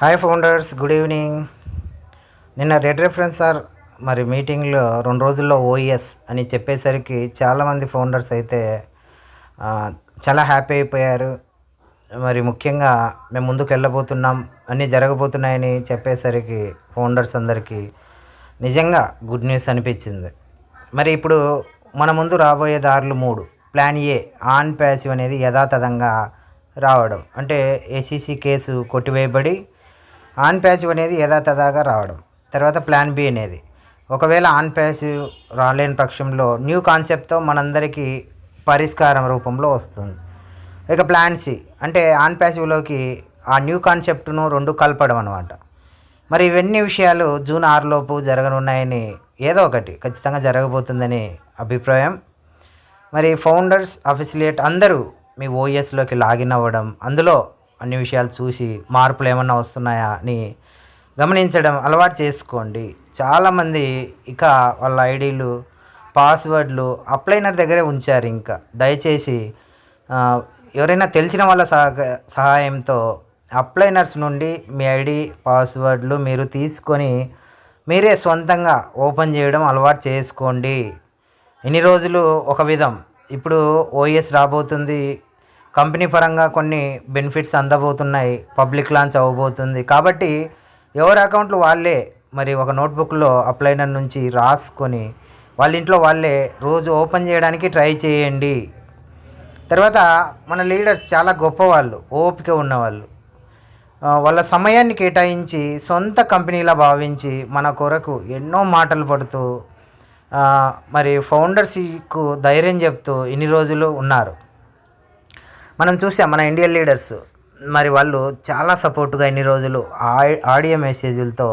Hi founders good evening నిన్న red reference sir మరి మీటింగ్లో రెండు రోజుల్లో ఓఎస్ అని చెప్పేసరికి చాలామంది ఫౌండర్స్ అయితే చాలా హ్యాపీ అయిపోయారు. మరి ముఖ్యంగా మేము ముందుకు వెళ్ళబోతున్నాం అన్నీ జరగబోతున్నాయని చెప్పేసరికి ఫౌండర్స్ అందరికీ నిజంగా గుడ్ న్యూస్ అనిపించింది. మరి ఇప్పుడు మన ముందు రాబోయే దారులు మూడు. ప్లాన్ ఏ ఆన్ ప్యాసివ్ అనేది యథాతథంగా రావడం. అంటే ఏసీసీ కేసు కొట్టివేయబడి ఆన్ ప్యాసివ్ అనేది యథాతథాగా రావడం. తర్వాత ప్లాన్ బి అనేది. ఒకవేళ ఆన్ ప్యాసివ్ రాలేని పక్షంలో న్యూ కాన్సెప్ట్తో మనందరికీ పరిష్కారం రూపంలో వస్తుంది. ఇక ప్లాన్ సి. అంటే ఆన్ ప్యాసివ్లోకి ఆ న్యూ కాన్సెప్ట్ను రెండు కలపడం అనమాట మరి ఇవన్నీ విషయాలు జూన్ ఆరులోపు జరగనున్నాయని ఏదో ఒకటి ఖచ్చితంగా జరగబోతుందని అభిప్రాయం. మరి ఫౌండర్స్ అఫిసిలియేట్ అందరూ మీ ఓఎస్లోకి లాగిన్ అవ్వడం అందులో అన్ని విషయాలు చూసి మార్పులు ఏమన్నా వస్తున్నాయా అని గమనించడం అలవాటు చేసుకోండి. చాలామంది ఇక వాళ్ళ ఐడీలు పాస్వర్డ్లు అప్లైనర్ దగ్గరే ఉంచారు ఇంకా. దయచేసి ఎవరైనా తెలిసిన వాళ్ళ సహాయంతో అప్లైనర్స్ నుండి మీ ఐడి పాస్వర్డ్లు మీరు తీసుకొని మీరే సొంతంగా ఓపెన్ చేయడం అలవాటు చేసుకోండి. ఇన్ని రోజులు ఒక విధం. ఇప్పుడు ఓఎస్ రాబోతుంది కంపెనీ పరంగా కొన్ని బెనిఫిట్స్ అందబోతున్నాయి పబ్లిక్ లాంచ్ అవ్వబోతుంది. కాబట్టి ఎవరి అకౌంట్లు వాళ్ళే మరి ఒక నోట్బుక్లో అప్లైనర్ నుంచి రాసుకొని వాళ్ళ ఇంట్లో వాళ్ళే రోజు ఓపెన్ చేయడానికి ట్రై చేయండి. తర్వాత మన లీడర్స్ చాలా గొప్పవాళ్ళు ఓపిక ఉన్నవాళ్ళు. వాళ్ళ సమయాన్ని కేటాయించి సొంత కంపెనీలా భావించి మన కొరకు ఎన్నో మాటలు పడుతూ మరి ఫౌండర్స్కు ధైర్యం చెప్తూ ఇన్ని రోజులు ఉన్నారు. మనం చూసాం మన ఇండియన్ లీడర్స్ మరి వాళ్ళు చాలా సపోర్టుగా ఇన్ని రోజులు ఆడియో మెసేజ్లతో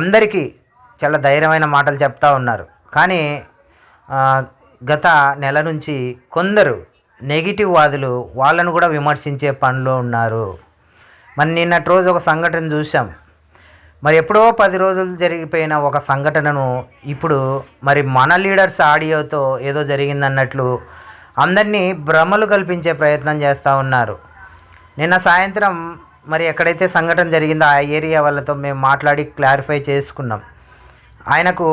అందరికీ చాలా ధైర్యమైన మాటలు చెప్తా ఉన్నారు. కానీ గత నెల నుంచి కొందరు నెగిటివ్ వాదులు వాళ్ళను కూడా విమర్శించే పనిలో ఉన్నారు. మరి నిన్నటి రోజు ఒక సంఘటన చూసాం మరి ఎప్పుడో పది రోజులు జరిగిపోయిన ఒక సంఘటనను ఇప్పుడు మరి మన లీడర్స్ ఆడియోతో ఏదో జరిగిందన్నట్లు అందరినీ భ్రమలు కల్పించే ప్రయత్నం చేస్తూ ఉన్నారు. నిన్న సాయంత్రం మరి ఎక్కడైతే సంఘటన జరిగిందో ఆ ఏరియా వాళ్ళతో మేము మాట్లాడి క్లారిఫై చేసుకున్నాం. ఆయనకు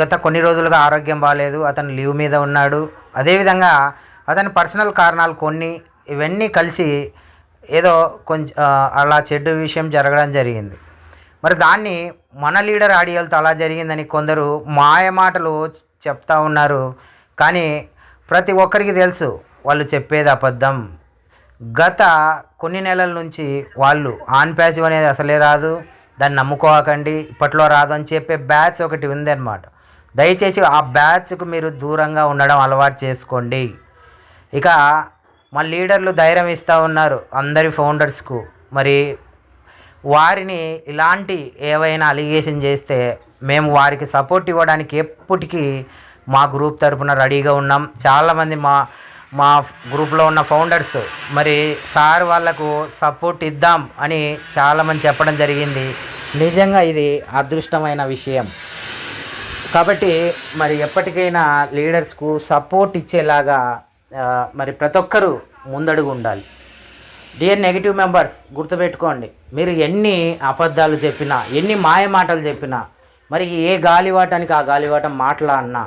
గత కొన్ని రోజులుగా ఆరోగ్యం బాగాలేదు అతను లీవ్ మీద ఉన్నాడు. అదేవిధంగా అతని పర్సనల్ కారణాలు కొన్ని ఇవన్నీ కలిసి ఏదో కొంచెం అలా చెడ్డు విషయం జరగడం జరిగింది. మరి దాన్ని మన లీడర్ ఆడియోలతో అలా జరిగిందని కొందరు మాయ మాటలు చెప్తా ఉన్నారు. కానీ ప్రతి ఒక్కరికి తెలుసు వాళ్ళు చెప్పేది అబద్ధం. గత కొన్ని నెలల నుంచి వాళ్ళు ఆన్ ప్యాసివ్ అనేది అసలే రాదు. దాన్ని నమ్ముకోకండి. ఇప్పట్లో రాదు అని చెప్పే బ్యాచ్ ఒకటి ఉందన్నమాట. దయచేసి ఆ బ్యాచ్కు మీరు దూరంగా ఉండడం అలవాటు చేసుకోండి. ఇక మా లీడర్లు ధైర్యం ఇస్తూ ఉన్నారు అందరి ఫౌండర్స్కు. మరి వారిని ఇలాంటి ఏవైనా అలిగేషన్ చేస్తే మేము వారికి సపోర్ట్ ఇవ్వడానికి ఎప్పటికీ మా గ్రూప్ తరపున రెడీగా ఉన్నాం. చాలామంది మా మా గ్రూప్లో ఉన్న ఫౌండర్స్ మరి సార్ వాళ్ళకు సపోర్ట్ ఇద్దాం అని చాలామంది చెప్పడం జరిగింది. నిజంగా ఇది అదృష్టమైన విషయం. కాబట్టి మరి ఎప్పటికైనా లీడర్స్కు సపోర్ట్ ఇచ్చేలాగా మరి ప్రతి ఒక్కరూ ముందడుగు ఉండాలి. డియర్ నెగిటివ్ మెంబర్స్ గుర్తుపెట్టుకోండి మీరు ఎన్ని అబద్ధాలు చెప్పినా ఎన్ని మాయ మాటలు చెప్పినా మరి ఏ గాలివాటానికి ఆ గాలివాటం మాట్లాడినా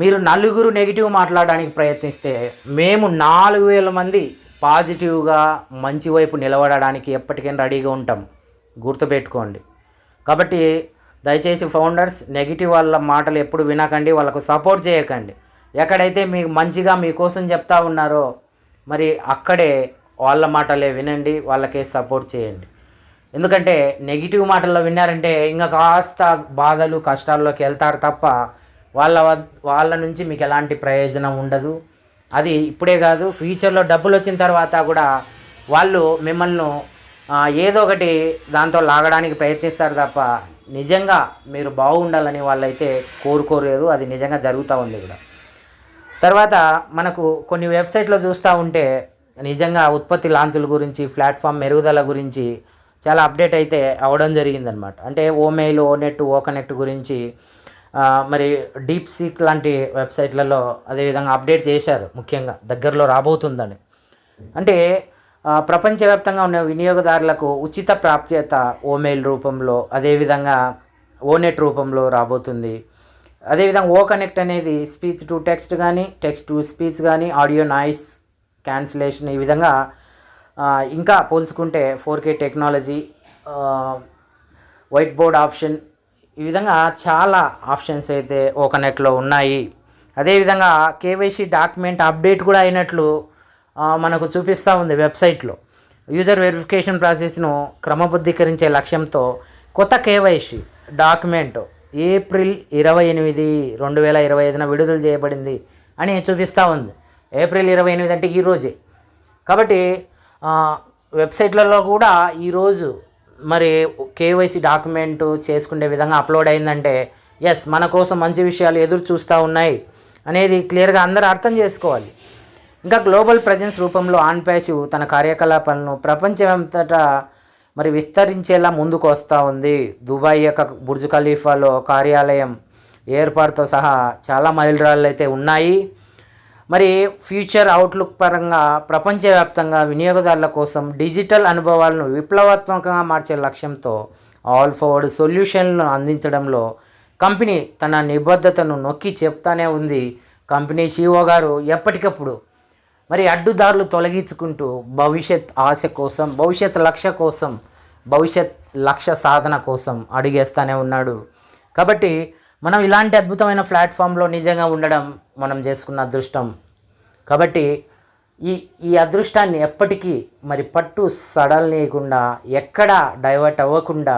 మీరు నలుగురు నెగిటివ్ మాట్లాడడానికి ప్రయత్నిస్తే మేము నాలుగు వేల మంది పాజిటివ్గా మంచి వైపు నిలబడడానికి ఎప్పటికైనా రెడీగా ఉంటాం. గుర్తుపెట్టుకోండి. కాబట్టి దయచేసి ఫౌండర్స్ నెగిటివ్ వాళ్ళ మాటలు ఎప్పుడు వినకండి వాళ్ళకు సపోర్ట్ చేయకండి. ఎక్కడైతే మీకు మంచిగా మీకోసం చెప్తా ఉన్నారో మరి అక్కడే వాళ్ళ మాటలే వినండి వాళ్ళకే సపోర్ట్ చేయండి. ఎందుకంటే నెగిటివ్ మాటల్లో విన్నారంటే ఇంకా కాస్త బాధలు కష్టాల్లోకి వెళ్తారు తప్ప వాళ్ళ వాళ్ళ నుంచి మీకు ఎలాంటి ప్రయోజనం ఉండదు. అది ఇప్పుడే కాదు ఫ్యూచర్లో డబ్బులు వచ్చిన తర్వాత కూడా వాళ్ళు మిమ్మల్ని ఏదో ఒకటి దాంతో లాగడానికి ప్రయత్నిస్తారు తప్ప నిజంగా మీరు బాగుండాలని వాళ్ళైతే కోరుకోలేదు. అది నిజంగా జరుగుతూ ఉంది కూడా. తర్వాత మనకు కొన్ని వెబ్సైట్లో చూస్తూ ఉంటే నిజంగా ఉత్పత్తి లాంచుల గురించి ప్లాట్ఫామ్ మెరుగుదల గురించి చాలా అప్డేట్ అయితే అవ్వడం జరిగిందనమాట అంటే ఓమెయిల్ ఓ నెట్ ఓ కనెక్ట్ గురించి మరి డీప్ సీక్ లాంటి వెబ్సైట్లలో అదేవిధంగా అప్డేట్ చేశారు ముఖ్యంగా దగ్గరలో రాబోతుందని. అంటే ప్రపంచవ్యాప్తంగా ఉన్న వినియోగదారులకు ఉచిత ప్రాప్యత ఓమెయిల్ రూపంలో అదేవిధంగా ఓనెట్ రూపంలో రాబోతుంది. అదేవిధంగా ఓ కనెక్ట్ అనేది స్పీచ్ టు టెక్స్ట్ కానీ టెక్స్ట్ టు స్పీచ్ కానీ ఆడియో నాయిస్ క్యాన్సిలేషన్ ఈ విధంగా ఇంకా పోల్చుకుంటే four K technology white board option ఈ విధంగా చాలా ఆప్షన్స్ అయితే ఓ ఉన్నాయి. అదేవిధంగా కేవైసీ డాక్యుమెంట్ అప్డేట్ కూడా అయినట్లు మనకు చూపిస్తూ ఉంది వెబ్సైట్లో. యూజర్ వెరిఫికేషన్ ప్రాసెస్ను క్రమబద్ధీకరించే లక్ష్యంతో కొత్త కేవైసీ డాక్యుమెంట్ ఏప్రిల్ ఇరవై ఎనిమిది రెండు వేల ఇరవై ఐదున విడుదల చేయబడింది అని చూపిస్తూ ఉంది. ఏప్రిల్ ఇరవై ఎనిమిది అంటే ఈరోజే కాబట్టి వెబ్సైట్లలో కూడా ఈరోజు మరి కేవైసీ డాక్యుమెంట్ చేసుకునే విధంగా అప్లోడ్ అయిందంటే ఎస్ మన కోసం మంచి విషయాలు ఎదురు చూస్తూ ఉన్నాయి అనేది క్లియర్గా అందరూ అర్థం చేసుకోవాలి. ఇంకా గ్లోబల్ ప్రజెన్స్ రూపంలో ఆన్ ప్యాసివ్ తన కార్యకలాపాలను ప్రపంచమంతటా మరి విస్తరించేలా ముందుకు వస్తూ ఉంది. దుబాయ్ యొక్క బుర్జ్ ఖలీఫాలో కార్యాలయం ఏర్పాటుతో సహా చాలా మైలురాళ్ళు అయితే ఉన్నాయి. మరి ఫ్యూచర్ అవుట్లుక్ పరంగా ప్రపంచవ్యాప్తంగా వినియోగదారుల కోసం డిజిటల్ అనుభవాలను విప్లవాత్మకంగా మార్చే లక్ష్యంతో ఆల్ ఫోర్డ్ సొల్యూషన్లను అందించడంలో కంపెనీ తన నిబద్ధతను నొక్కి చెప్తానే ఉంది. కంపెనీ సీఓ గారు ఎప్పటికప్పుడు మరి అడ్డుదారులు తొలగించుకుంటూ భవిష్యత్ ఆశ కోసం భవిష్యత్ లక్ష్య కోసం భవిష్యత్ లక్ష్య సాధన కోసం అడిగేస్తానే ఉన్నాడు. కాబట్టి మనం ఇలాంటి అద్భుతమైన ప్లాట్ఫామ్లో నిజంగా ఉండడం మనం చేసుకున్న అదృష్టం. కాబట్టి ఈ ఈ అదృష్టాన్ని ఎప్పటికీ మరి పట్టు సడలనీయకుండా ఎక్కడా డైవర్ట్ అవ్వకుండా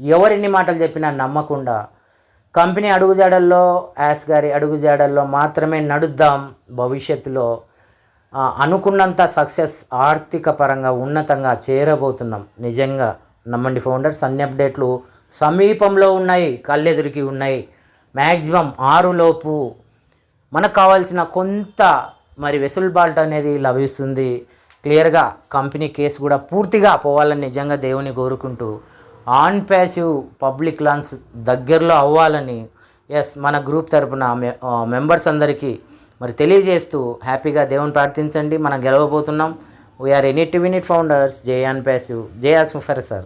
ఎవరెన్ని మాటలు చెప్పినా నమ్మకుండా కంపెనీ అడుగుజాడల్లో యాస్ గారి అడుగుజాడల్లో మాత్రమే నడుద్దాం భవిష్యత్తులో అనుకున్నంత సక్సెస్ ఆర్థిక పరంగా ఉన్నతంగా చేరబోతున్నాం. నిజంగా నమ్మండి ఫౌండర్స్ అన్ని అప్డేట్లు సమీపంలో ఉన్నాయి కళ్ళెదురికి ఉన్నాయి. మ్యాక్సిమం ఆరు లోపు మనకు కావాల్సిన కొంత మరి వెసులుబాటు అనేది లభిస్తుంది. క్లియర్గా కంపెనీ కేసు కూడా పూర్తిగా పోవాలని నిజంగా దేవుని కోరుకుంటూ ఆన్ ప్యాసివ్ పబ్లిక్ లాన్స్ దగ్గరలో అవ్వాలని ఎస్ మన గ్రూప్ తరపున మె- మెంబర్స్ అందరికీ మరి తెలియజేస్తూ హ్యాపీగా దేవుని ప్రార్థించండి. మనం గెలవబోతున్నాం. We are any to win it founders J on passive. జే ఆస్ ముఫర్ సార్